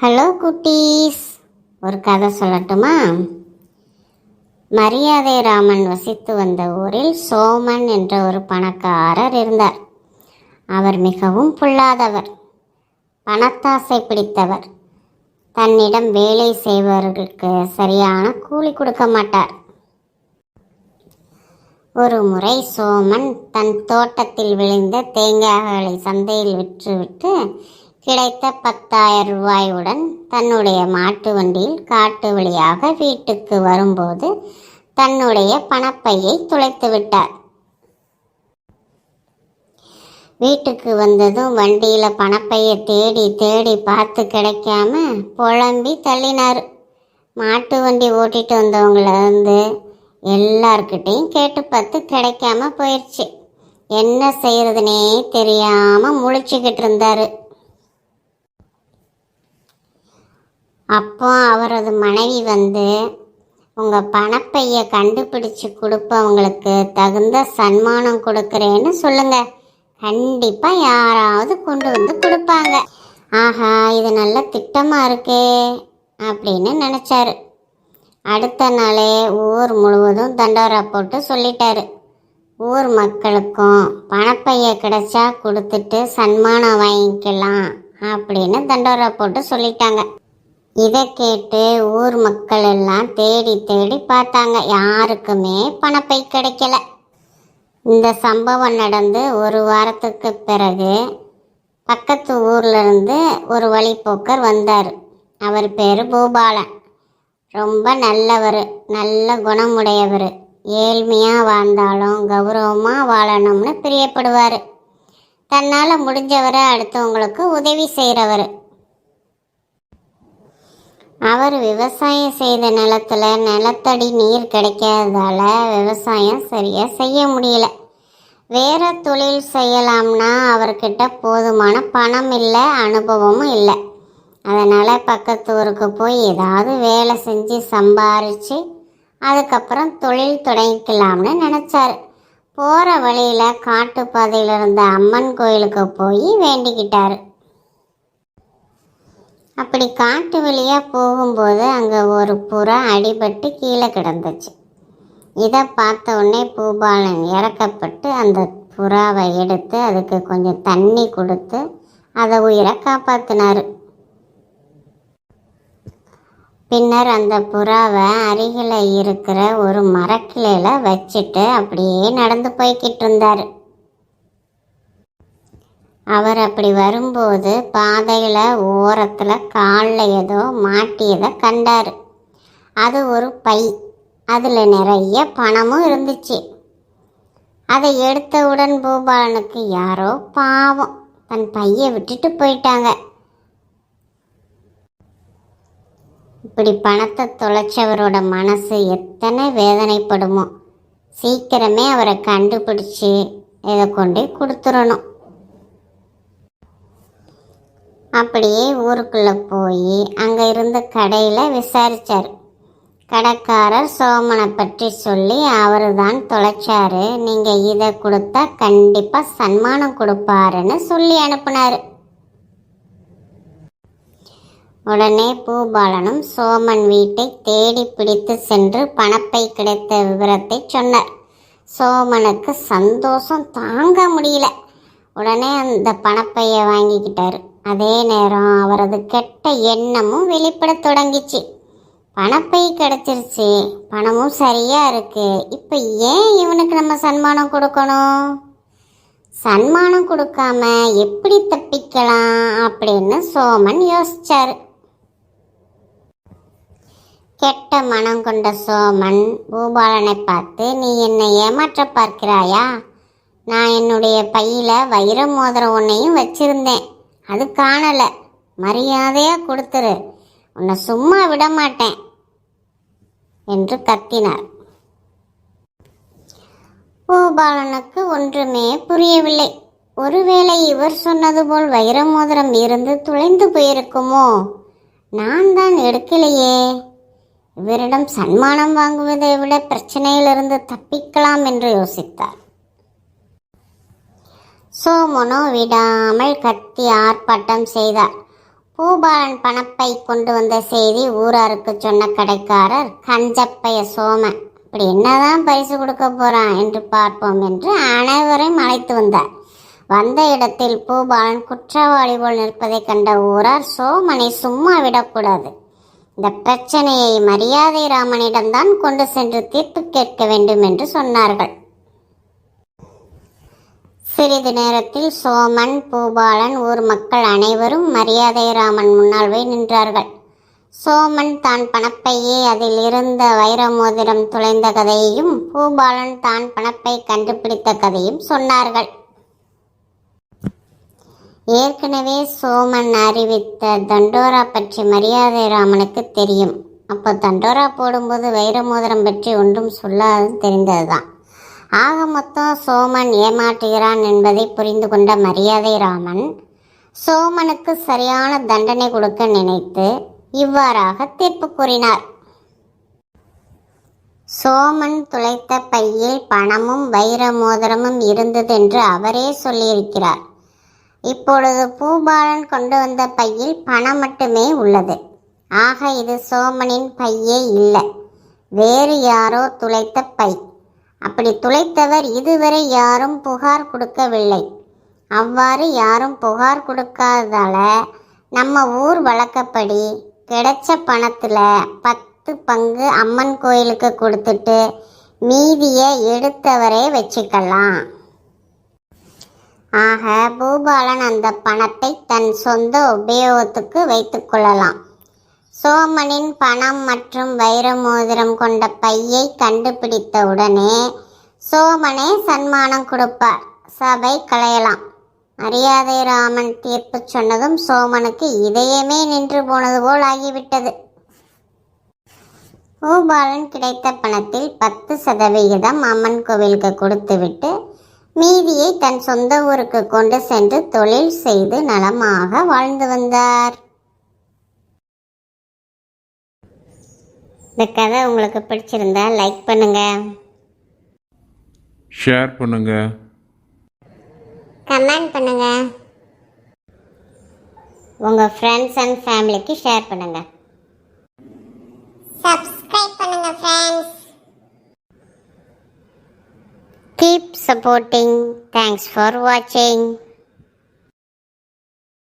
Hello குட்டீஸ். ஒரு கதை சொல்லட்டுமா? மரியாதை ராமன் வசித்து வந்த ஊரில் சோமன் என்ற ஒரு பணக்காரர் இருந்தார். அவர் மிகவும் புல்லாதவர். பணத்தாசை பிடித்தவர். தன்னிடம் வேலை செய்பவர்களுக்கு சரியான கூலி கொடுக்க மாட்டார். ஒரு முறை சோமன் தன் தோட்டத்தில் விளைந்த தேங்காய்களை சந்தையில் விற்றுவிட்டு கிடைத்த பத்தாயிரம் ரூபாயுடன் தன்னுடைய மாட்டு வண்டியில் காட்டு வழியாக வீட்டுக்கு வரும்போது தன்னுடைய பணப்பையை துளைத்து விட்டார். வீட்டுக்கு வந்ததும் வண்டியில் பணப்பையை தேடி தேடி பார்த்து கிடைக்காம புலம்பி தள்ளினார். மாட்டு வண்டி ஓட்டிட்டு வந்தவங்களிருந்து எல்லார்கிட்டையும் கேட்டு பார்த்து கிடைக்காம போயிடுச்சு என்ன செய்கிறதுனே தெரியாமல் முழிச்சுக்கிட்டு இருந்தார். அப்போ அவரது மனைவி வந்து உங்கள் பணப்பையை கண்டுபிடிச்சு கொடுப்பவங்களுக்கு தகுந்த சன்மானம் கொடுக்குறேன்னு சொல்லுங்கள் கண்டிப்பாக யாராவது கொண்டு வந்து கொடுப்பாங்க. ஆஹா இது நல்ல திட்டமாக இருக்கே அப்படின்னு நினச்சாரு. அடுத்த நாளே ஊர் முழுவதும் தண்டோரா போட்டு சொல்லிட்டாரு. ஊர் மக்களுக்கும் பணப்பைய கிடைச்சா கொடுத்துட்டு சன்மானம் வாங்கிக்கலாம் அப்படின்னு தண்டோரா போட்டு சொல்லிட்டாங்க. இதை கேட்டு ஊர் மக்கள் எல்லாம் தேடி தேடி பார்த்தாங்க. யாருக்குமே பணப்பை கிடைக்கல. இந்த சம்பவம் நடந்து ஒரு வாரத்துக்கு பிறகு பக்கத்து ஊர்லேருந்து ஒரு வழிப்போக்கர் வந்தார். அவர் பேர் பூபாலன். ரொம்ப நல்லவர் நல்ல குணமுடையவர். ஏழ்மையாக வாழ்ந்தாலும் கௌரவமாக வாழணும்னு பிரியப்படுவார். தன்னால் முடிஞ்சவரை அடுத்தவங்களுக்கு உதவி செய்கிறவர் அவர் விவசாயம் செய்த நிலத்தில் நிலத்தடி நீர் கிடைக்காததால் விவசாயம் சரியாக செய்ய முடியல. வேறு தொழில் செய்யலாம்னா அவர்கிட்ட போதுமான பணம் இல்லை அனுபவமும் இல்லை. அதனால் பக்கத்து ஊருக்கு போய் ஏதாவது வேலை செஞ்சு சம்பாரித்து அதுக்கப்புறம் தொழில் தொடங்கிக்கலாம்னு நினச்சார். போகிற வழியில் காட்டுப்பாதையில் இருந்த அம்மன் கோயிலுக்கு போய் வேண்டிக்கிட்டார். அப்படி காட்டு வழியாக போகும்போது அங்கே ஒரு புறா அடிபட்டு கீழே கிடந்துச்சு. இதை பார்த்த உடனே பூபாலன் இறக்கப்பட்டு அந்த புறாவை எடுத்து அதுக்கு கொஞ்சம் தண்ணி கொடுத்து அதை உயிரை காப்பாற்றினார் பின்னர் அந்த புறாவை அருகில் இருக்கிற ஒரு மரக்கிளையில் வச்சுட்டு அப்படியே நடந்து போய்கிட்டு இருந்தார். அவர் அப்படி வரும்போது பாதையில் ஓரத்தில் காலில் ஏதோ மாட்டியதை கண்டார். அது ஒரு பை. அதில் நிறைய பணமும் இருந்துச்சு. அதை எடுத்தவுடன் பூபாலனுக்கு யாரோ பாவம். தன் பையை விட்டுட்டு போயிட்டாங்க. இப்படி பணத்தை தொலைச்சவரோட மனசு எத்தனை வேதனைப்படுமோ. சீக்கிரமே அவரை கண்டுபிடிச்சி இதை கொண்டு கொடுத்துடணும் அப்படியே ஊருக்குள்ளே போய் அங்கே இருந்த கடையில் விசாரித்தார் கடைக்காரர் சோமனை பற்றி சொல்லி அவர் தான் தொலைச்சாரு. நீங்கள் இதை கொடுத்தா கண்டிப்பாக சன்மானம் கொடுப்பாருன்னு சொல்லி அனுப்புனார். உடனே பூபாலனும் சோமன் வீட்டை தேடி பிடித்து சென்று பணப்பை கிடைத்த விவரத்தை சொன்னார். சோமனுக்கு சந்தோஷம் தாங்க முடியல. உடனே அந்த பணப்பையை வாங்கிக்கிட்டாரு. அதே நேரம் அவரது கெட்ட எண்ணமும் வெளிப்பட தொடங்கிச்சு. பணப்பை கிடச்சிருச்சு. பணமும் சரியாக இருக்கு. இப்போ ஏன் இவனுக்கு நம்ம சன்மானம் கொடுக்கணும்? சன்மானம் கொடுக்காம எப்படி தப்பிக்கலாம் அப்படின்னு சோமன் யோசிச்சார். கெட்ட மனம் கொண்ட சோமன் பூபாலனை பார்த்து நீ என்னை ஏமாற்ற பார்க்கிறாயா? நான் என்னுடைய பையில வைர மோதிரம் ஒன்றையும் வச்சிருந்தேன். அது காணலை. மரியாதையாக கொடுத்துரு. உன்னை சும்மா விட மாட்டேன் என்று கத்தினார். பூபாலனுக்கு ஒன்றுமே புரியவில்லை. ஒருவேளை இவர் சொன்னது போல் வைர மோதிரம் இருந்து துளைந்து போயிருக்குமோ? நான் தான் எடுக்கலையே. இவரிடம் சன்மானம் வாங்குவதை விட பிரச்சனையிலிருந்து தப்பிக்கலாம் என்று யோசித்தார். சோமனோ விடாமல் கத்தி ஆர்ப்பாட்டம் செய்தார். பூபாலன் பணப்பை கொண்டு வந்த செய்தி ஊராருக்கு சொன்ன கடைக்காரர் கஞ்சப்பைய சோமன் இப்படி என்னதான் பரிசு கொடுக்க போறான் என்று பார்ப்போம் என்று அனைவரையும் அழைத்து வந்தார். வந்த இடத்தில் பூபாலன் குற்றவாளி போல் நிற்பதை கண்ட ஊரார் சோமனை சும்மா விடக்கூடாது. இந்த பிரச்சனையை மரியாதை ராமனிடம்தான் கொண்டு சென்று தீர்ப்பு கேட்க வேண்டும் என்று சொன்னார்கள். சிறிது நேரத்தில் சோமன் பூபாலன் ஊர் மக்கள் அனைவரும் மரியாதை ராமன் முன்னால் போய் நின்றார்கள். சோமன் தான் பணப்பையே அதில் இருந்த வைர மோதிரம் துளைந்த கதையையும் பூபாலன் தான் பணப்பை கண்டுபிடித்த கதையும் சொன்னார்கள். ஏற்கனவே சோமன் அறிவித்த தண்டோரா பற்றி மரியாதை ராமனுக்கு தெரியும். அப்போ தண்டோரா போடும்போது வைர மோதிரம் பற்றி ஒன்றும் சொல்லாது தெரிந்ததுதான். ஆக மொத்தம் சோமன் ஏமாற்றுகிறான் என்பதை புரிந்து கொண்ட மரியாதை ராமன் சோமனுக்கு சரியான தண்டனை கொடுக்க நினைத்து இவ்வாறாக தீர்ப்பு கூறினார். சோமன் துளைத்த பையில் பணமும் வைர மோதிரமும் இருந்தது என்று அவரே சொல்லியிருக்கிறார். இப்பொழுது பூபாலன் கொண்டு வந்த பையில் பணம் மட்டுமே உள்ளது. ஆக இது சோமனின் பையே இல்லை. வேறு யாரோ துளைத்த பை. அப்படி துளைத்தவர் இதுவரை யாரும் புகார் கொடுக்கவில்லை. அவ்வாறு யாரும் புகார் கொடுக்காததால நம்ம ஊர் வழக்கப்படி கிடைச்ச பணத்தில் பத்து பங்கு அம்மன் கோயிலுக்கு கொடுத்துட்டு மீதியை எடுத்தவரே வச்சுக்கலாம். ஆக பூபாலன் அந்த பணத்தை தன் சொந்த உபயோகத்துக்கு வைத்துக்கொள்ளலாம் சோமனின் பணம் மற்றும் வைர மோதிரம் கொண்ட பையை கண்டுபிடித்த உடனே சோமனே சன்மானம் கொடுப்பார். சபை களையலாம். மரியாதை ராமன் தீர்ப்பு சொன்னதும் சோமனுக்கு இதயமே நின்று போனது போல் ஆகிவிட்டது. பூபாலன் கிடைத்த பணத்தில் பத்து சதவிகிதம் அம்மன் கோவிலுக்கு கொடுத்துவிட்டு மீதியை தன் சொந்த ஊருக்கு கொண்டு சென்று தொழில் செய்து நலமாக வாழ்ந்து வந்தார். இந்த கதை உங்களுக்கு பிடிச்சிருந்தா லைக் பண்ணுங்க. ஷேர் பண்ணுங்க. கமெண்ட் பண்ணுங்க. உங்க ஃப்ரெண்ட்ஸ் அண்ட் ஃபேமிலிக்கு ஷேர் பண்ணுங்க. சப்ஸ்கிரைப் பண்ணுங்க friends keep supporting thanks for வாட்சிங்